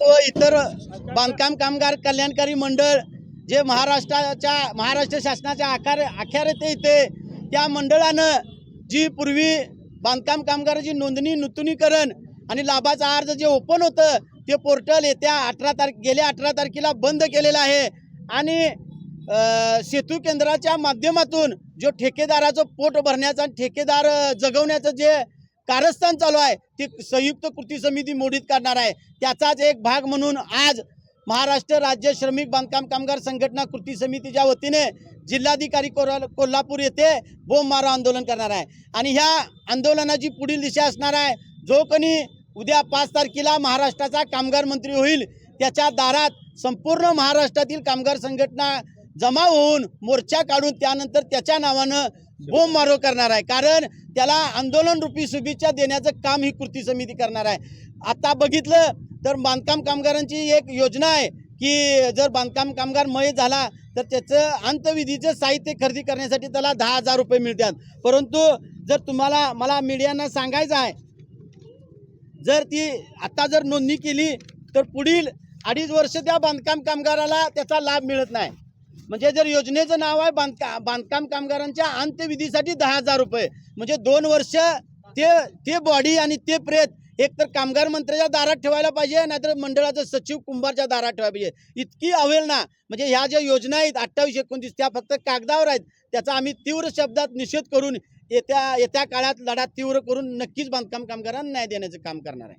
व इतर बांधकाम कामगार कल्याणकारी मंडळ जे महाराष्ट्राच्या महाराष्ट्र शासनाच्या आकार अखेरीत येते त्या मंडळानं जी पूर्वी बांधकाम कामगाराची नोंदणी नूतनीकरण आणि लाभाचा अर्ज जे ओपन होतं ते पोर्टल येत्या अठरा तारखे गेल्या अठरा तारखेला बंद केलेलं आहे. आणि सेतू केंद्राच्या माध्यमातून जो ठेकेदाराचं पोट भरण्याचा ठेकेदार जगवण्याचं जे कारस्थान चालू आहे. ती संयुक्त कृती समिती मोडीत करणार आहे. त्याचाच एक भाग म्हणून आज महाराष्ट्र राज्य श्रमिक बांधकाम कामगार संघटना कृती समितीच्या वतीने जिल्हाधिकारी कोल्हापूर येथे बोंब मारा आंदोलन करणार आहे. आणि ह्या आंदोलनाची पुढील दिशा असणार आहे. जो कोणी उद्या पाच तारखेला महाराष्ट्राचा कामगार मंत्री होईल त्याच्या दारात संपूर्ण महाराष्ट्रातील कामगार संघटना जमा होऊन मोर्चा काढून त्यानंतर त्याच्या नावानं बोंब मारो करणार आहे. कारण त्याला आंदोलन रूपी शुभेच्छा देण्याचं काम ही कृती समिती करणार आहे. आता बघितलं तर बांधकाम कामगारांची एक योजना आहे की जर बांधकाम कामगार मय झाला तर त्याचं अंतविधीचं साहित्य खरेदी करण्यासाठी त्याला दहा हजार रुपये मिळतात. परंतु जर तुम्हाला मला मीडियांना सांगायचं आहे जर ती आता जर नोंदणी केली तर पुढील अडीच वर्ष त्या बांधकाम कामगाराला त्याचा लाभ मिळत नाही. म्हणजे जर योजनेचं नाव आहे बांधका बांधकाम कामगारांच्या अंत्यविधीसाठी दहा हजार रुपये. म्हणजे दोन वर्ष ते ते बॉडी आणि ते प्रेत एक तर कामगार मंत्र्याच्या दारात ठेवायला पाहिजे नाहीतर मंडळाचं सचिव कुंभारच्या दारात ठेवायला पाहिजे. इतकी अवेलना म्हणजे ह्या ज्या योजना आहेत अठ्ठावीस एकोणतीस त्या फक्त कागदावर आहेत. त्याचा आम्ही तीव्र शब्दात निषेध करून येत्या येत्या काळात लढा तीव्र करून नक्कीच बांधकाम कामगारांना न्याय देण्याचं काम करणार आहे.